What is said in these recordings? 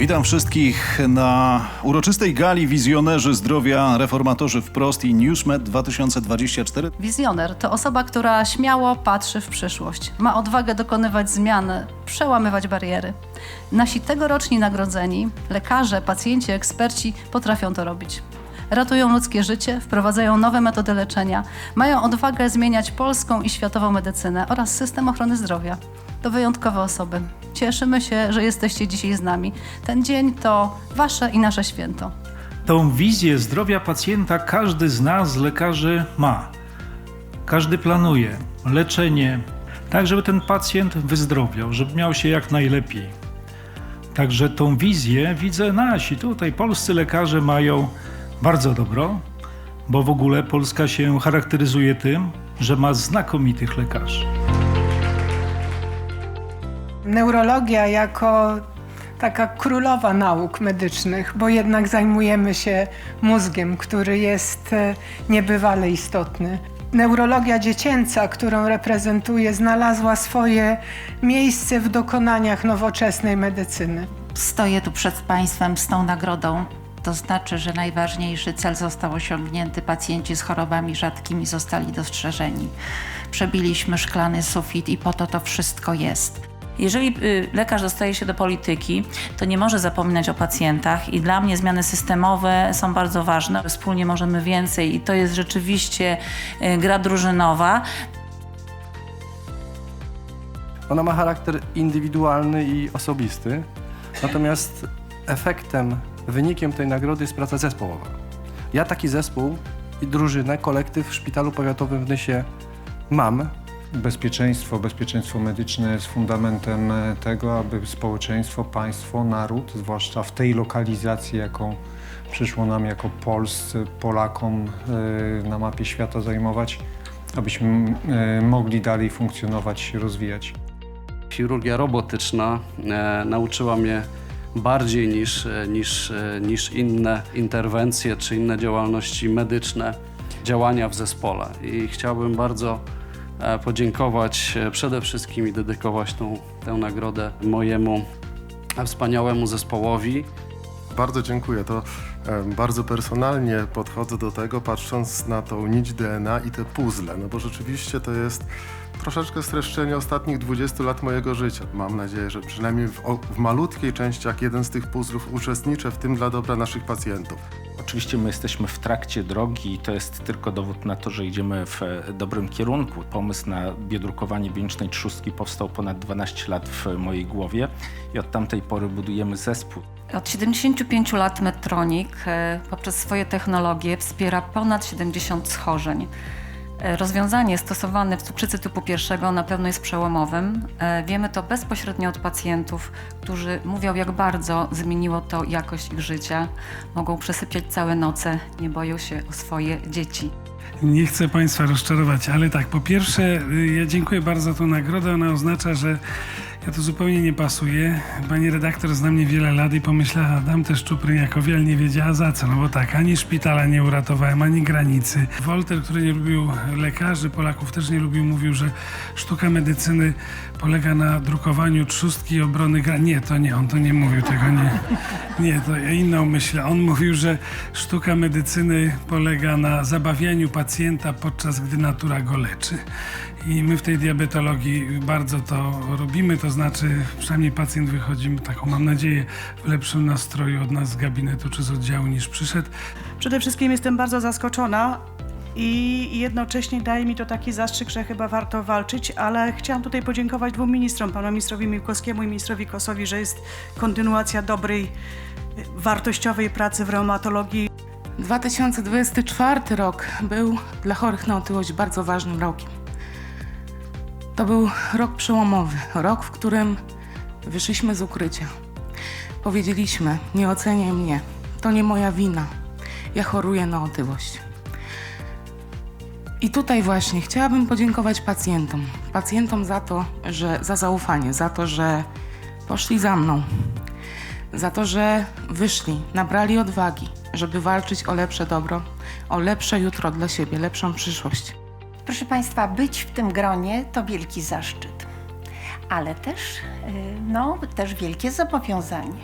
Witam wszystkich na uroczystej gali Wizjonerzy Zdrowia Reformatorzy Wprost i Newsmed 2024. Wizjoner to osoba, która śmiało patrzy w przyszłość, ma odwagę dokonywać zmian, przełamywać bariery. Nasi tegoroczni nagrodzeni, lekarze, pacjenci, eksperci potrafią to robić. Ratują ludzkie życie, wprowadzają nowe metody leczenia, mają odwagę zmieniać polską i światową medycynę oraz system ochrony zdrowia. To wyjątkowe osoby. Cieszymy się, że jesteście dzisiaj z nami. Ten dzień to wasze i nasze święto. Tą wizję zdrowia pacjenta każdy z nas, lekarzy, ma. Każdy planuje leczenie, tak żeby ten pacjent wyzdrowiał, żeby miał się jak najlepiej. Także tą wizję widzę nasi tutaj, polscy lekarze mają bardzo dobrą, bo w ogóle Polska się charakteryzuje tym, że ma znakomitych lekarzy. Neurologia jako taka królowa nauk medycznych, bo jednak zajmujemy się mózgiem, który jest e, niebywale istotny. Neurologia dziecięca, którą reprezentuję, znalazła swoje miejsce w dokonaniach nowoczesnej medycyny. Stoję tu przed Państwem z tą nagrodą. To znaczy, że najważniejszy cel został osiągnięty. Pacjenci z chorobami rzadkimi zostali dostrzeżeni. Przebiliśmy szklany sufit i po to to wszystko jest. Jeżeli y, lekarz dostaje się do polityki, to nie może zapominać o pacjentach i dla mnie zmiany systemowe są bardzo ważne. Wspólnie możemy więcej i to jest rzeczywiście y, gra drużynowa. Ona ma charakter indywidualny i osobisty, natomiast efektem, wynikiem tej nagrody jest praca zespołowa. Ja taki zespół i drużynę, kolektyw w szpitalu powiatowym w Nysie mam. Bezpieczeństwo, bezpieczeństwo medyczne jest fundamentem e, tego, aby społeczeństwo, państwo, naród, zwłaszcza w tej lokalizacji, jaką przyszło nam jako Polscy, Polakom e, na mapie świata zajmować, abyśmy e, mogli dalej funkcjonować, się rozwijać. Chirurgia robotyczna nauczyła mnie bardziej niż, niż, niż inne interwencje czy inne działalności medyczne, działania w zespole. I chciałbym bardzo podziękować e, przede wszystkim i dedykować tą, tę nagrodę mojemu e, wspaniałemu zespołowi. Bardzo dziękuję. To em, bardzo personalnie podchodzę do tego, patrząc na tą nić DNA i te puzzle, no bo rzeczywiście to jest troszeczkę streszczenie ostatnich 20 lat mojego życia. Mam nadzieję, że przynajmniej w, w malutkiej części, jak jeden z tych puzzlów, uczestniczę w tym dla dobra naszych pacjentów. Oczywiście my jesteśmy w trakcie drogi i to jest tylko dowód na to, że idziemy w e, dobrym kierunku. Pomysł na biodrukowanie bionicznej trzustki powstał ponad 12 lat w mojej głowie i od tamtej pory budujemy zespół. Od 75 lat Medtronic e, poprzez swoje technologie wspiera ponad 70 schorzeń. E, Rozwiązanie stosowane w cukrzycy typu pierwszego na pewno jest przełomowym. E, Wiemy to bezpośrednio od pacjentów, którzy mówią, jak bardzo zmieniło to jakość ich życia. Mogą przesypiać całe noce, nie boją się o swoje dzieci. Nie chcę Państwa rozczarować, ale tak, po pierwsze, y, ja dziękuję bardzo za tą nagrodę. Ona oznacza, że ja tu zupełnie nie pasuję. Pani redaktor zna mnie wiele lat i pomyślała, dam też Czupryniakowi, ale nie wiedziała za co. No bo tak, ani szpitala nie uratowałem, ani granicy. Wolter, który nie lubił lekarzy, Polaków też nie lubił, mówił, że sztuka medycyny polega na drukowaniu trzustki obrony granic. Nie, to nie, on to nie mówił tego, nie. Nie, to ja inną myślę. On mówił, że sztuka medycyny polega na zabawianiu pacjenta, podczas gdy natura go leczy. I my w tej diabetologii bardzo to robimy, to znaczy przynajmniej pacjent wychodzi, taką mam nadzieję, w lepszym nastroju od nas z gabinetu czy z oddziału niż przyszedł. Przede wszystkim jestem bardzo zaskoczona i jednocześnie daje mi to taki zastrzyk, że chyba warto walczyć, ale chciałam tutaj podziękować dwóm ministrom, panu ministrowi Miłkowskiemu i ministrowi Kosowi, że jest kontynuacja dobrej, wartościowej pracy w reumatologii. 2024 rok był dla chorych na otyłość bardzo ważnym rokiem. To był rok przełomowy, rok, w którym wyszliśmy z ukrycia. Powiedzieliśmy: Nie oceniaj mnie, to nie moja wina. Ja choruję na otyłość. I tutaj właśnie chciałabym podziękować pacjentom. Pacjentom za to, że za zaufanie, za to, że poszli za mną, za to, że wyszli, nabrali odwagi, żeby walczyć o lepsze dobro, o lepsze jutro dla siebie, lepszą przyszłość. Proszę Państwa, być w tym gronie to wielki zaszczyt, ale też, y, no, też wielkie zobowiązanie.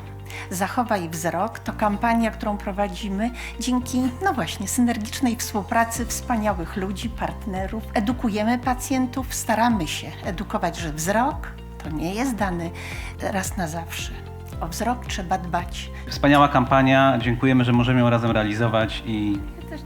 Zachowaj wzrok to kampania, którą prowadzimy dzięki, no właśnie, synergicznej współpracy wspaniałych ludzi, partnerów. Edukujemy pacjentów, staramy się edukować, że wzrok to nie jest dany raz na zawsze. O wzrok trzeba dbać. Wspaniała kampania, dziękujemy, że możemy ją razem realizować i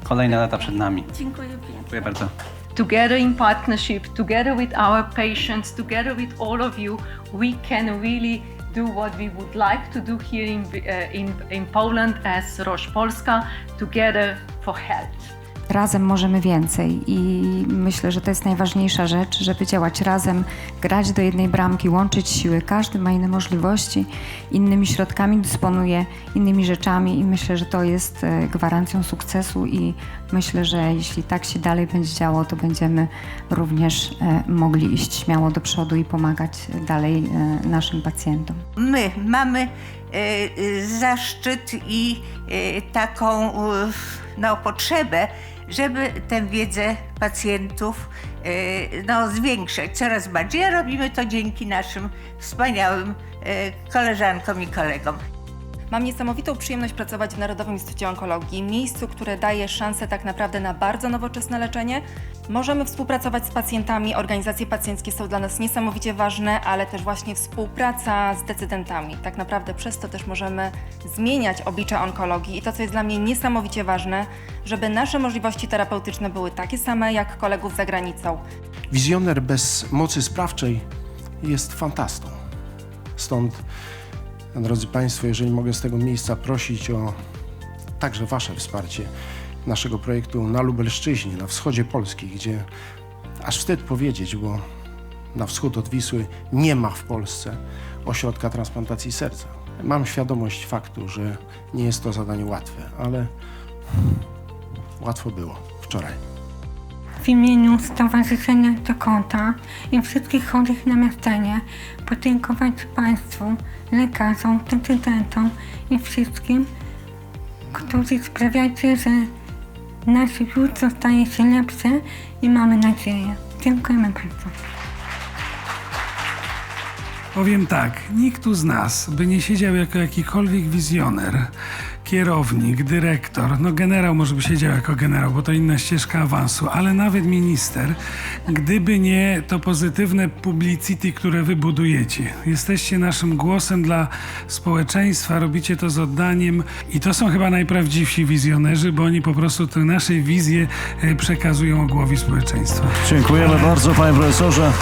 kolejne lata przed nami. Dziękuję pięknie. Dziękuję bardzo. Together in partnership, together with our patients, together with all of you, we can really do what we would like to do here in, uh, in, in Poland as Roche Polska, together for health. Razem możemy więcej i myślę, że to jest najważniejsza rzecz, żeby działać razem, grać do jednej bramki, łączyć siły. Każdy ma inne możliwości, innymi środkami dysponuje, innymi rzeczami i myślę, że to jest e, gwarancją sukcesu i myślę, że jeśli tak się dalej będzie działo, to będziemy również e, mogli iść śmiało do przodu i pomagać dalej e, naszym pacjentom. My mamy zaszczyt i e, taką e, no, potrzebę, żeby tę wiedzę pacjentów e, no, zwiększać coraz bardziej. A robimy to dzięki naszym wspaniałym e, koleżankom i kolegom. Mam niesamowitą przyjemność pracować w Narodowym Instytucie Onkologii, miejscu, które daje szansę tak naprawdę na bardzo nowoczesne leczenie. Możemy współpracować z pacjentami, organizacje pacjenckie są dla nas niesamowicie ważne, ale też właśnie współpraca z decydentami. Tak naprawdę przez to też możemy zmieniać oblicze onkologii i to, co jest dla mnie niesamowicie ważne, żeby nasze możliwości terapeutyczne były takie same jak kolegów za granicą. Wizjoner bez mocy sprawczej jest fantastą. Stąd, drodzy Państwo, jeżeli mogę z tego miejsca prosić o także Wasze wsparcie naszego projektu na Lubelszczyźnie, na wschodzie Polski, gdzie aż wstyd powiedzieć, bo na wschód od Wisły nie ma w Polsce ośrodka transplantacji serca. Mam świadomość faktu, że nie jest to zadanie łatwe, ale łatwo było wczoraj. W imieniu Stowarzyszenia Dokąta i wszystkich chorych na miastanie podziękować Państwu, lekarzom, decydentom i wszystkim, którzy sprawiacie, że nasz jutro staje się lepsze i mamy nadzieję. Dziękujemy bardzo. Powiem tak, nikt tu z nas by nie siedział jako jakikolwiek wizjoner, kierownik, dyrektor, no generał może by siedział jako generał, bo to inna ścieżka awansu, ale nawet minister, gdyby nie to pozytywne publicity, które wy budujecie. Jesteście naszym głosem dla społeczeństwa, robicie to z oddaniem i to są chyba najprawdziwsi wizjonerzy, bo oni po prostu te nasze wizje e, przekazują o głowie społeczeństwa. Dziękujemy bardzo, panie profesorze.